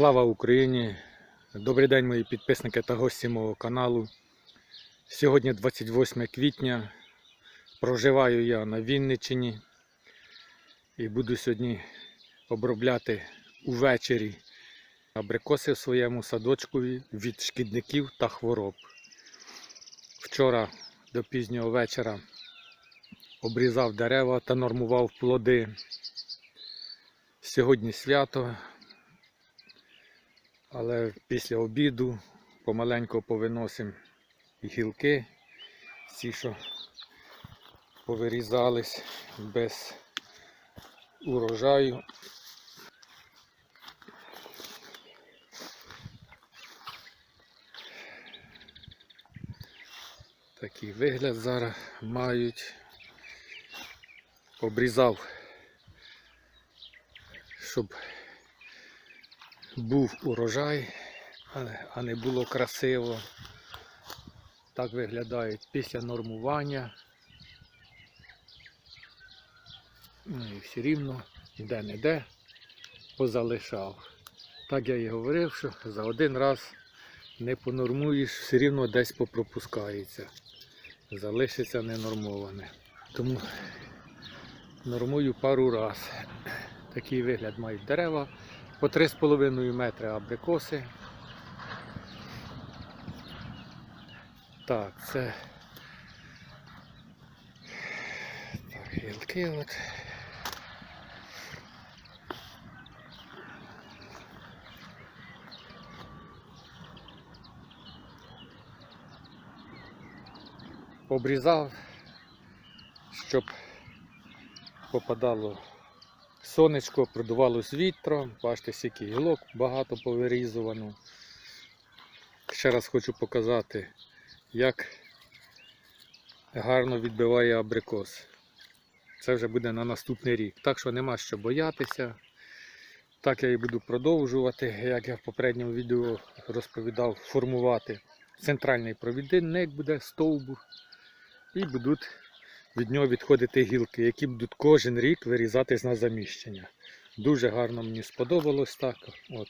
Слава Україні! Добрий день, мої підписники та гості мого каналу. Сьогодні 28 квітня. Проживаю я на Вінниччині і буду сьогодні обробляти увечері абрикоси в своєму садочку від шкідників та хвороб. Вчора до пізнього вечора обрізав дерева та нормував плоди. Сьогодні свято, але після обіду помаленьку повиносимо гілки, ці, що повирізались без урожаю. Такий вигляд зараз мають. Обрізав, щоб був урожай, а- не було красиво. Так виглядають після нормування. Ну і все рівно де-не-де позалишав. Так я і говорив, що за один раз не понормуєш, все рівно десь попропускається. Залишиться ненормоване. Тому нормую пару раз. Такий вигляд мають дерева. По 3,5 метри абрикоси. Так, це гілки от. Обрізав, щоб попадало сонечко, продувалось вітром. Бачите, скільки гілок багато повирізувано. Ще раз хочу показати, як гарно відбиває абрикос. Це вже буде на наступний рік. Так що нема що боятися. Так я і буду продовжувати, як я в попередньому відео розповідав, формувати. Центральний провідник буде стовбур. І будуть від нього відходити гілки, які будуть кожен рік вирізатись на заміщення. Дуже гарно мені сподобалось так. От.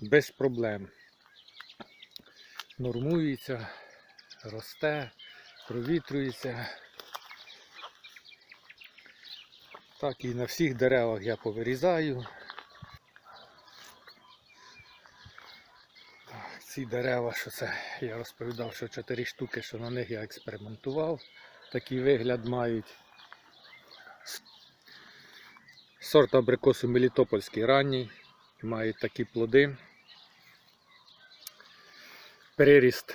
Без проблем. Нормується, росте, провітрюється. Так і на всіх деревах я повирізаю. Ці дерева, що це я розповідав, що 4 штуки, що на них я експериментував. Такий вигляд мають. Сорт абрикосу Мелітопольський ранній. Мають такі плоди. Переріст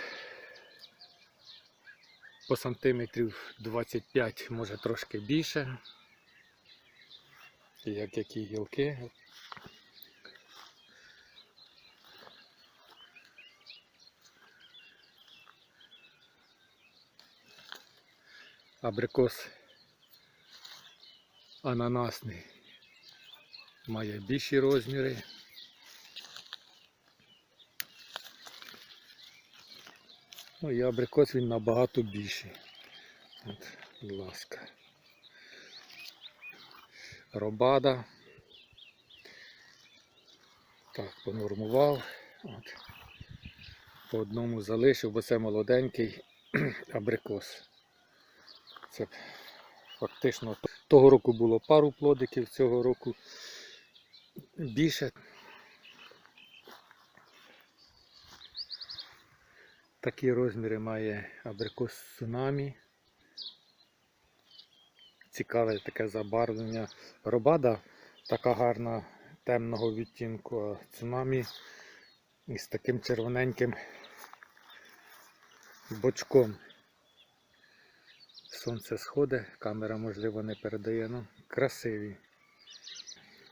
по сантиметрів 25, може трошки більше. Як які гілки. Абрикос ананасний має більші розміри. Ну і абрикос він набагато більший. От, будь ласка. Робада. Так, понормував. От. По одному залишив, бо це молоденький абрикос. Це фактично того року було пару плодиків, цього року більше. Такі розміри має абрикос цунамі. Цікаве таке забарвлення. Робада така гарна темного відтінку, а цунамі із таким червоненьким бочком. Сонце сходить, камера можливо не передає, ну красиві.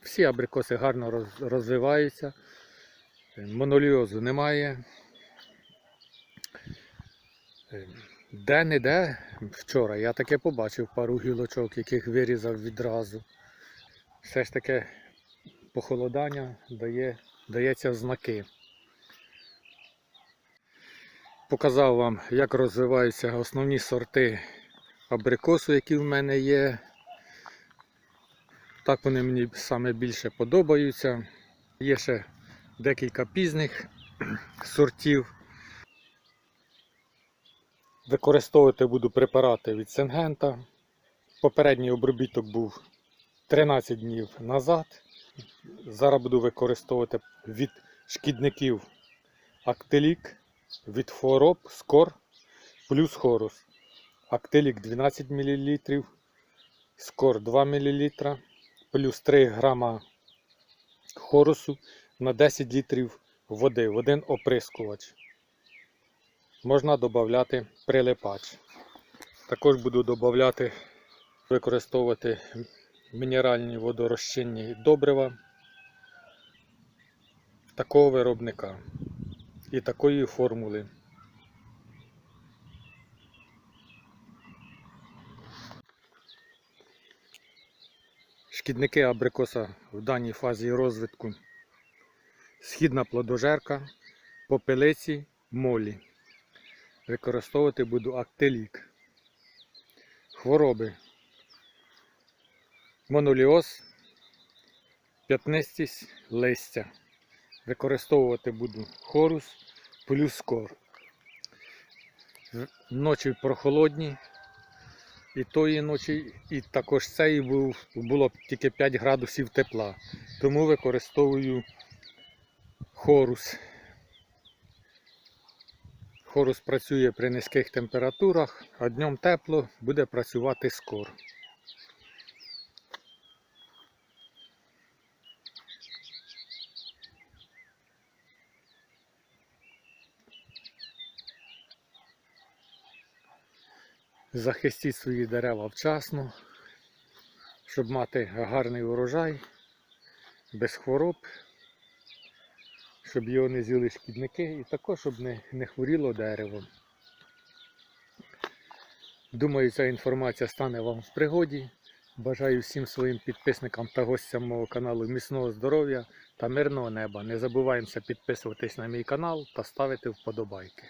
Всі абрикоси гарно розвиваються, моноліозу немає. Де-не-де вчора я таке побачив пару гілочок, яких вирізав відразу. Все ж таки похолодання дає, дається в знаки. Показав вам, як розвиваються основні сорти абрикосу, які в мене є. Так вони мені саме більше подобаються. Є ще декілька пізних сортів. Використовувати буду препарати від Сингента. Попередній обробіток був 13 днів назад. Зараз буду використовувати від шкідників Актелік, від хвороб, скор плюс хорус. Актелік 12 мл, скор 2 мл, плюс 3 грама хорусу на 10 літрів води в один оприскувач. Можна додати прилипач. Також буду додати, використовувати мінеральні водорозчинні добрива такого виробника і такої формули. Шкідники абрикоса в даній фазі розвитку. Східна плодожерка, попелиці, молі. Використовувати буду актелік. Хвороби. Моноліоз, п'ятнистість листя. Використовувати буду хорус плюс скор. В- Ночі прохолодні. І тої ночі, і також цей був, було тільки 5 градусів тепла. Тому використовую хорус. Хорус працює при низьких температурах, а днем тепло буде працювати скор. Захистіть свої дерева вчасно, щоб мати гарний урожай, без хвороб, щоб його не з'їли шкідники і також, щоб не, не хворіло дерево. Думаю, ця інформація стане вам в пригоді. Бажаю всім своїм підписникам та гостям мого каналу міцного здоров'я та мирного неба. Не забуваємося підписуватись на мій канал та ставити вподобайки.